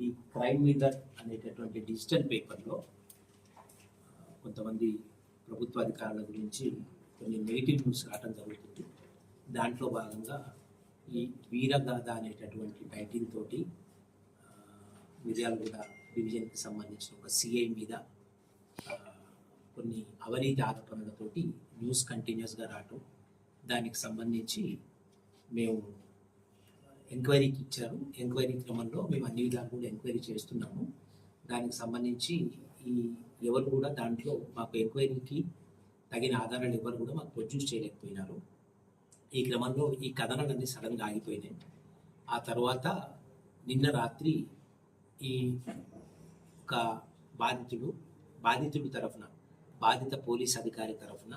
ఈ crime metre అనేటటువంటి digital పేపర్లో కొంతమంది ప్రభుత్వ అధికారుల గురించి కొన్ని నెగిటివ్ న్యూస్ రావడం జరుగుతుంది. దాంట్లో భాగంగా ఈ వీరగాథ అనేటటువంటి టైటిల్ తోటి మిర్యాలగూడ డివిజన్కి సంబంధించిన ఒక సిఐ మీద కొన్ని అవినీతి ఆరోపణలతోటి న్యూస్ కంటిన్యూస్గా రావటం దానికి సంబంధించి మేము ఎంక్వైరీకి ఇచ్చారు. ఎంక్వైరీ క్రమంలో మేము అన్ని విధాలు కూడా ఎంక్వైరీ చేస్తున్నాము. దానికి సంబంధించి ఈ ఎవరు కూడా దాంట్లో మాకు ఎంక్వైరీకి తగిన ఆధారాలు ఎవరు కూడా మాకు ప్రొడ్యూస్ చేయలేకపోయినారు. ఈ క్రమంలో ఈ కథనాలన్నీ సడన్గా ఆగిపోయినాయి. ఆ తర్వాత నిన్న రాత్రి ఈ ఒక బాధితుడు బాధితుడి తరఫున బాధిత పోలీస్ అధికారి తరఫున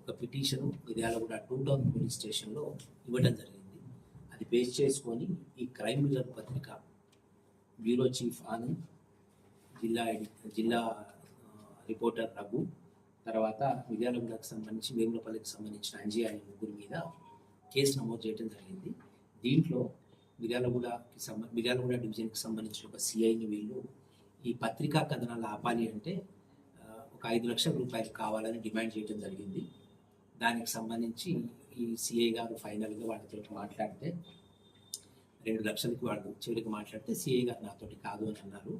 ఒక petition Miryalaguda two town police స్టేషన్లో ఇవ్వడం జరిగింది. అది బేస్ చేసుకొని ఈ క్రైమ్ మిల్లర్ పత్రిక బ్యూరో చీఫ్ ఆనంద్ జిల్లా జిల్లా రిపోర్టర్ రఘు తర్వాత మిర్యాలగూడకు సంబంధించి వేములపల్లికి సంబంధించిన అంజీ అనే ముగ్గురు మీద కేసు నమోదు చేయడం జరిగింది. దీంట్లో మిర్యాలగూడకి సంబ మిర్యాలగూడ డివిజన్కి సంబంధించిన ఒక సిఐని వీళ్ళు ఈ పత్రికా కథనాలు ఆపాలి అంటే ఒక ఐదు లక్షల రూపాయలు కావాలని డిమాండ్ చేయడం జరిగింది. దానికి సంబంధించి ఈ సిఐ గారు ఫైనల్గా వాళ్ళతో మాట్లాడితే రెండు లక్షలకి వాళ్ళు చివరికి మాట్లాడితే సిఐ గారు నాతోటి కాదు అని అన్నారు.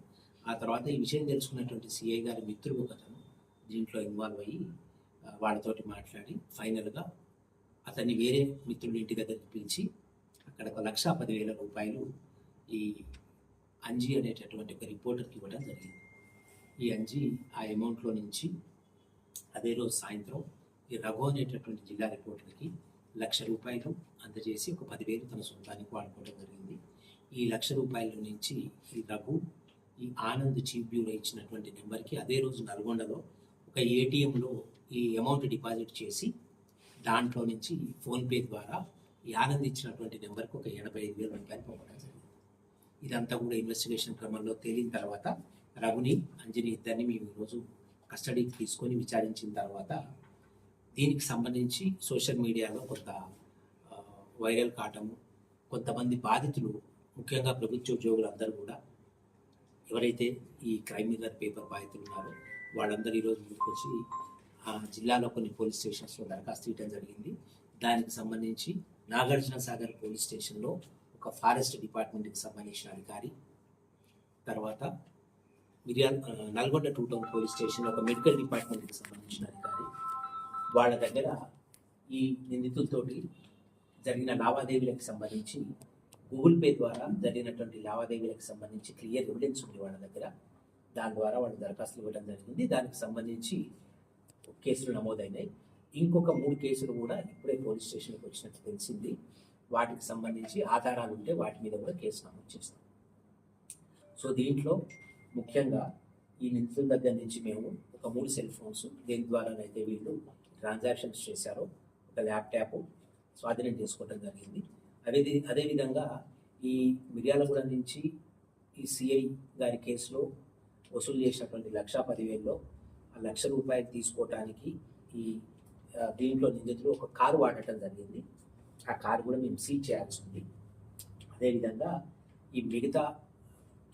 ఆ తర్వాత ఈ విషయం తెలుసుకున్నటువంటి సిఐ గారి మిత్రుడు అతను దీంట్లో ఇన్వాల్వ్ అయ్యి వాళ్ళతోటి మాట్లాడి ఫైనల్గా అతన్ని వేరే మిత్రుడి ఇంటి దగ్గరికి పిలిచి అక్కడ ఒక లక్ష పదివేల రూపాయలు ఈ అంజీ అనేటటువంటి ఒక రిపోర్టర్కి ఇవ్వడం జరిగింది. ఈ అంజీ ఆ అమౌంట్లో నుంచి అదే రోజు సాయంత్రం ఈ రఘు అనేటటువంటి జిల్లా రిపోర్టర్కి లక్ష రూపాయలు అందజేసి ఒక పదివేలు తన సొంతానికి వాడుకోవడం జరిగింది. ఈ లక్ష రూపాయల నుంచి ఈ రఘు ఈ ఆనంద్ చీఫ్ బ్యూరో ఇచ్చినటువంటి నెంబర్కి అదే రోజు నల్గొండలో ఒక ఏటీఎంలో ఈ అమౌంట్ డిపాజిట్ చేసి దాంట్లో నుంచి ఫోన్పే ద్వారా ఈ ఆనంద్ ఇచ్చినటువంటి నెంబర్కి ఒక ఎనభై ఐదు వేల రూపాయలు పంపడం జరిగింది. ఇదంతా కూడా ఇన్వెస్టిగేషన్ క్రమంలో తేలిన తర్వాత రఘుని అంజని ఇద్దరిని మేము ఈరోజు కస్టడీకి తీసుకొని విచారించిన తర్వాత దీనికి సంబంధించి సోషల్ మీడియాలో కొంత వైరల్ కావటము కొంతమంది బాధితులు ముఖ్యంగా ప్రభుత్వ ఉద్యోగులు అందరూ కూడా ఎవరైతే ఈ క్రైమ్ మిర్రర్ పేపర్ బాధితులు ఉన్నారో వాళ్ళందరూ ఈరోజు ముందుకు వచ్చి ఆ జిల్లాలో కొన్ని పోలీస్ స్టేషన్స్లో దరఖాస్తు ఇవ్వడం జరిగింది. దానికి సంబంధించి నాగార్జున సాగర్ పోలీస్ స్టేషన్లో ఒక ఫారెస్ట్ డిపార్ట్మెంట్కి సంబంధించిన అధికారి తర్వాత Miryala Nalgonda two town police స్టేషన్లో ఒక మెడికల్ డిపార్ట్మెంట్కి సంబంధించిన అధికారి వాళ్ళ దగ్గర ఈ నిందితులతోటి జరిగిన లావాదేవీలకు సంబంధించి గూగుల్ పే ద్వారా జరిగినటువంటి లావాదేవీలకు సంబంధించి క్లియర్ ఎవిడెన్స్ ఉంది వాళ్ళ దగ్గర. దాని ద్వారా వాళ్ళు దరఖాస్తులు ఇవ్వడం జరిగింది. దానికి సంబంధించి కేసులు నమోదైనాయి. ఇంకొక మూడు కేసులు కూడా ఇప్పుడే పోలీస్ స్టేషన్కి వచ్చినట్టు తెలిసింది. వాటికి సంబంధించి ఆధారాలు ఉంటే వాటి మీద కూడా కేసు నమోదు చేస్తాం. సో దీంట్లో ముఖ్యంగా ఈ నిందితుల దగ్గర నుంచి మేము ఒక మూడు సెల్ ఫోన్స్ దేని ద్వారానైతే వీళ్ళు ట్రాన్సాక్షన్స్ చేశారో. ఒక ల్యాప్టాప్ స్వాధీనం చేసుకోవడం జరిగింది. అదే అదేవిధంగా ఈ మిర్యాలగూడ నుంచి ఈ సిఐ గారి కేసులో వసూలు చేసినటువంటి లక్షా పదివేల్లో ఆ లక్ష రూపాయలు తీసుకోవటానికి ఈ దీంట్లో నిందితులు ఒక కారు వాడటం జరిగింది. ఆ కారు కూడా మేము సీజ్ చేయాల్సి ఉంది. అదేవిధంగా ఈ మిగతా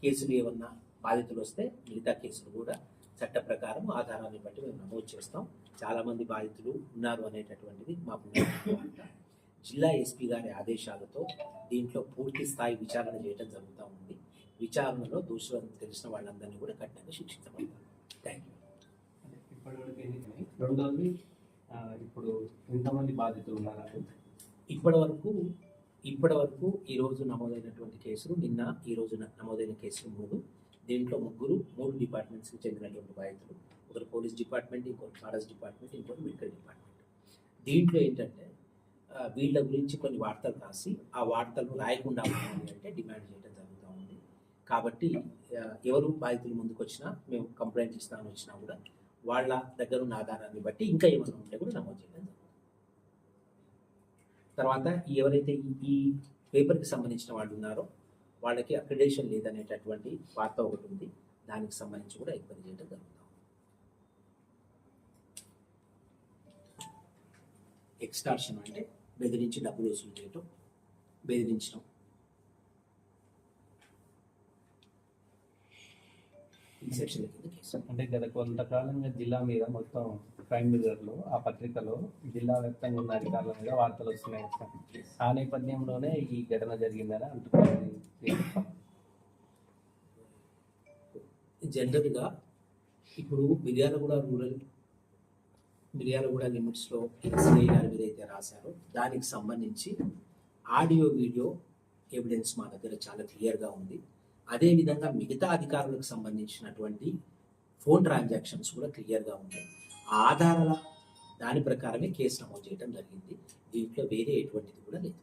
కేసులు ఏమన్నా బాధితులు వస్తే మిగతా కేసులు కూడా చట్ట ప్రకారం ఆధారాన్ని బట్టి మేము నమోదు చేస్తాం. చాలామంది బాధితులు ఉన్నారు అనేటటువంటిది వార్త. జిల్లా ఎస్పీ గారి ఆదేశాలతో దీంట్లో పూర్తి స్థాయి విచారణ చేయడం జరుగుతూ ఉంది. విచారణలో దోషులను తెలిసిన వాళ్ళందరినీ కూడా కఠినంగా శిక్షించబడతారు. Thank you? రెండోది ఇప్పుడు ఎంతమంది బాధితులు ఉన్నారు ఇప్పటి వరకు ఇప్పటి వరకు ఈ రోజు నమోదైనటువంటి కేసులు నిన్న ఈ రోజు న- నమోదైన కేసులు మూడు. దీంట్లో ముగ్గురు మూడు డిపార్ట్మెంట్స్కి చెందినటువంటి బాధితులు. ఒకరు పోలీస్ డిపార్ట్మెంట్ ఇంకొకరు ఫారెస్ట్ డిపార్ట్మెంట్ ఇంకొకరు మెడికల్ డిపార్ట్మెంట్. దీంట్లో ఏంటంటే వీళ్ళ గురించి కొన్ని వార్తలు రాసి ఆ వార్తలు రాయకుండా ఉండాలి అంటే డిమాండ్ చేయడం జరుగుతూ ఉంది. కాబట్టి ఎవరు బాధితులు ముందుకు వచ్చినా మేము కంప్లైంట్ ఇస్తామని వచ్చినా కూడా వాళ్ళ దగ్గర ఉన్న ఆధారాన్ని బట్టి ఇంకా ఏమైనా ఉంటే కూడా నమోదు చేయడం తర్వాత ఎవరైతే ఈ- ఈ పేపర్కి సంబంధించిన వాళ్ళు ఉన్నారో వాళ్ళకి అక్రిడేషన్ లేదనేటటువంటి వార్త ఒకటి ఉంది. దానికి సంబంధించి కూడా ఎంక్వైరీ చేయడం జరుగుతాం ఎక్స్టార్షన్ అంటే బెదిరించి డబ్బులు వసూలు చేయటం బెదిరించడం కింద కేసు అంటే గత కొంతకాలంగా జిల్లా మీద మొత్తం క్రైమ్ మిర్రర్లో ఆ పత్రికలో జిల్లా వ్యాప్తంగా ఉన్న అధికారుల మీద వార్తలు వస్తున్నాయి. ఆ నేపథ్యంలోనే ఈ ఘటన జరిగిందని అంటున్నారు. జనరల్గా ఇప్పుడు మిర్యాలగూడ రూరల్ మిర్యాలగూడ లిమిట్స్లో ఎస్ఐ గారి మీద అయితే రాశారో. దానికి సంబంధించి ఆడియో వీడియో ఎవిడెన్స్ మా దగ్గర చాలా క్లియర్గా ఉంది. అదేవిధంగా మిగతా అధికారులకు సంబంధించినటువంటి ఫోన్ ట్రాన్సాక్షన్స్ కూడా క్లియర్గా ఉంటాయి. ఆ ఆధారాల దాని ప్రకారమే కేసు నమోదు చేయడం జరిగింది. దీంట్లో వేరే ఎటువంటిది కూడా లేదు.